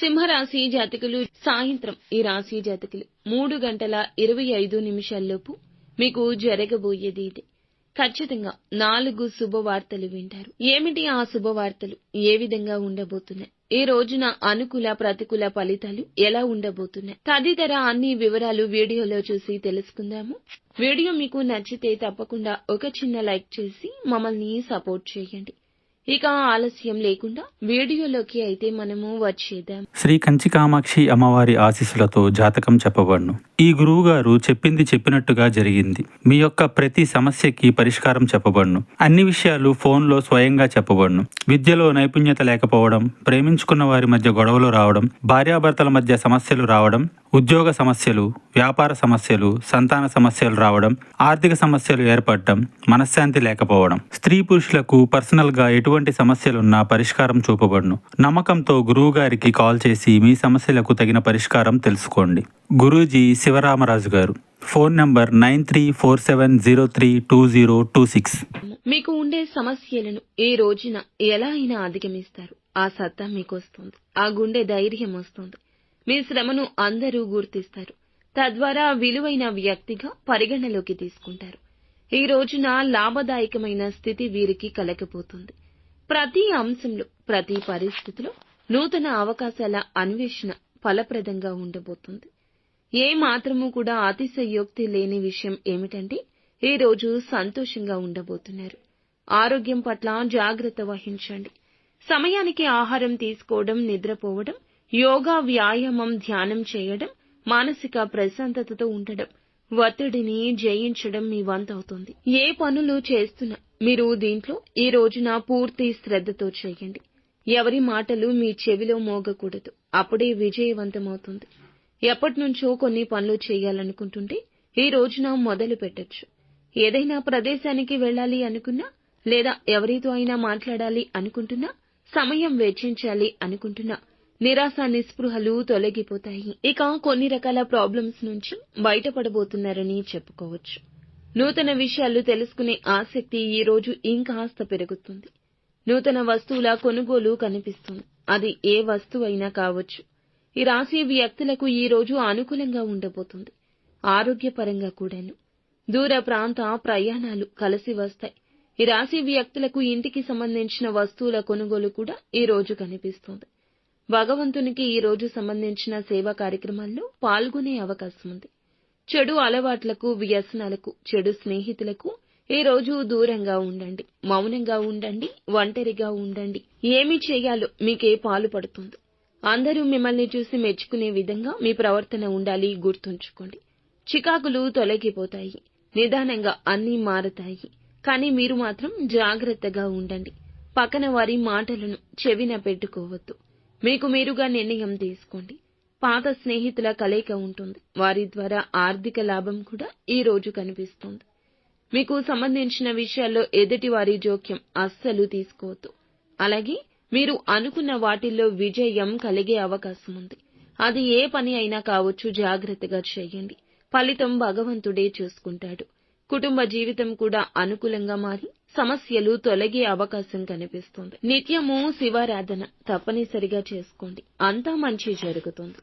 సింహరాశి జాతకులు సాయంత్రం ఈ రాశి జాతకులు మూడు గంటల ఇరవై ఐదు నిమిషాల్లోపు మీకు జరగబోయేది ఇది. ఖచ్చితంగా నాలుగు శుభవార్తలు వింటారు. ఏమిటి ఆ శుభవార్తలు? ఏ విధంగా ఉండబోతున్నాయి? ఈ రోజున అనుకూల ప్రతికూల ఫలితాలు ఎలా ఉండబోతున్నాయి? తదితర అన్ని వివరాలు వీడియోలో చూసి తెలుసుకుందాము. వీడియో మీకు నచ్చితే తప్పకుండా ఒక చిన్న లైక్ చేసి మమ్మల్ని సపోర్ట్ చేయండి. ఇక ఆలస్యం లేకుండా వీడియోలోకి అయితే మనము వచ్చేద్దాం. శ్రీ కంచి కామాక్షి అమ్మవారి ఆశీస్సులతో జాతకం చెప్పబడును. ఈ గురువు గారు చెప్పింది చెప్పినట్టుగా జరిగింది. మీ యొక్క ప్రతి సమస్యకి పరిష్కారం చెప్పబడును. అన్ని విషయాలు ఫోన్లో స్వయంగా చెప్పబడును. విద్యలో నైపుణ్యత లేకపోవడం ప్రేమించుకున్న వారి మధ్య గొడవలు రావడం భార్యాభర్తల మధ్య సమస్యలు రావడం ఉద్యోగ సమస్యలు వ్యాపార సమస్యలు సంతాన సమస్యలు రావడం ఆర్థిక సమస్యలు ఏర్పడటం మనశ్శాంతి లేకపోవడం స్త్రీ పురుషులకు పర్సనల్గా ఎటువంటి సమస్యలున్నా పరిష్కారం చూపబడును. నమ్మకంతో గురువు గారికి కాల్ చేసి మీ సమస్యలకు తగిన పరిష్కారం తెలుసుకోండి. గురూజీ శివరామరాజు గారు. Phone number nine three four seven zero three two zero two six. మీకు ఉండే సమస్యలను ఈ రోజున ఎలా అయినా అధిగమిస్తారు. ఆ సత్తా మీకు వస్తుంది ఆ గుండె ధైర్యం వస్తుంది. మీ శ్రమను అందరూ గుర్తిస్తారు. తద్వారా విలువైన వ్యక్తిగా పరిగణలోకి తీసుకుంటారు. ఈ రోజున లాభదాయకమైన స్థితి వీరికి కలగబోతుంది. ప్రతి అంశంలో ప్రతి పరిస్థితిలో నూతన అవకాశాల అన్వేషణ ఫలప్రదంగా ఉండబోతుంది. ఏ మాత్రము కూడా అతిశయోక్తి లేని విషయం ఏమిటంటే ఈ రోజు సంతోషంగా ఉండబోతున్నారు. ఆరోగ్యం పట్ల జాగ్రత్త వహించండి. సమయానికి ఆహారం తీసుకోవడం నిద్రపోవడం యోగా వ్యాయామం ధ్యానం చేయడం మానసిక ప్రశాంతతతో ఉండడం ఒత్తిడిని జయించడం మీ వంతవుతుంది. ఏ పనులు చేస్తున్నా మీరు దీంట్లో ఈ రోజున పూర్తి శ్రద్ధతో చేయండి. ఎవరి మాటలు మీ చెవిలో మోగకూడదు. అప్పుడే విజయవంతమవుతుంది. ఎప్పటినుంచో కొన్ని పనులు చేయాలనుకుంటుంటే ఈ రోజున మొదలు పెట్టొచ్చు. ఏదైనా ప్రదేశానికి వెళ్ళాలి అనుకున్నా లేదా ఎవరితో అయినా మాట్లాడాలి అనుకుంటున్నా సమయం వెచ్చించాలి అనుకుంటున్నా నిరాశ నిస్పృహలు తొలగిపోతాయి. ఇక కొన్ని రకాల ప్రాబ్లమ్స్ నుంచి బయటపడబోతున్నారని చెప్పుకోవచ్చు. నూతన విషయాలు తెలుసుకునే ఆసక్తి ఈ రోజు ఇంకాస్త పెరుగుతుంది. నూతన వస్తువుల కొనుగోలు కనిపిస్తుంది. అది ఏ వస్తువైనా కావచ్చు. ఈ రాశి వ్యక్తులకు ఈ రోజు అనుకూలంగా ఉండబోతుంది. ఆరోగ్యపరంగా కూడాను. దూర ప్రాంత ప్రయాణాలు కలిసి వస్తాయి. ఈ రాశి వ్యక్తులకు ఇంటికి సంబంధించిన వస్తువుల కొనుగోలు కూడా ఈ రోజు కనిపిస్తుంది. భగవంతునికి ఈ రోజు సంబంధించిన సేవా కార్యక్రమాల్లో పాల్గొనే అవకాశం ఉంది. చెడు అలవాట్లకు వ్యసనాలకు చెడు స్నేహితులకు ఈ రోజు దూరంగా ఉండండి మౌనంగా ఉండండి ఒంటరిగా ఉండండి. ఏమి చేయాలో మీకే పాలు పడుతుంది. అందరూ మిమ్మల్ని చూసి మెచ్చుకునే విధంగా మీ ప్రవర్తన ఉండాలి గుర్తుంచుకోండి. చికాకులు తొలగిపోతాయి నిదానంగా అన్నీ మారతాయి కానీ మీరు మాత్రం జాగ్రత్తగా ఉండండి. పక్కన వారి మాటలను చెవిన పెట్టుకోవద్దు. మీకు మీరుగా నిర్ణయం తీసుకోండి. పాత స్నేహితుల కలయిక ఉంటుంది. వారి ద్వారా ఆర్థిక లాభం కూడా ఈ రోజు కనిపిస్తుంది. మీకు సంబంధించిన విషయాల్లో ఎదుటి వారి జోక్యం అస్సలు తీసుకోవద్దు. అలాగే మీరు అనుకున్న వాటిల్లో విజయం కలిగే అవకాశం ఉంది. అది ఏ పని అయినా కావచ్చు జాగ్రత్తగా చేయండి. ఫలితం భగవంతుడే చూసుకుంటాడు. కుటుంబ జీవితం కూడా అనుకూలంగా మారి సమస్యలు తొలగే అవకాశం కనిపిస్తుంది. నిత్యము శివారాధన తప్పనిసరిగా చేసుకోండి. అంతా మంచి జరుగుతుంది.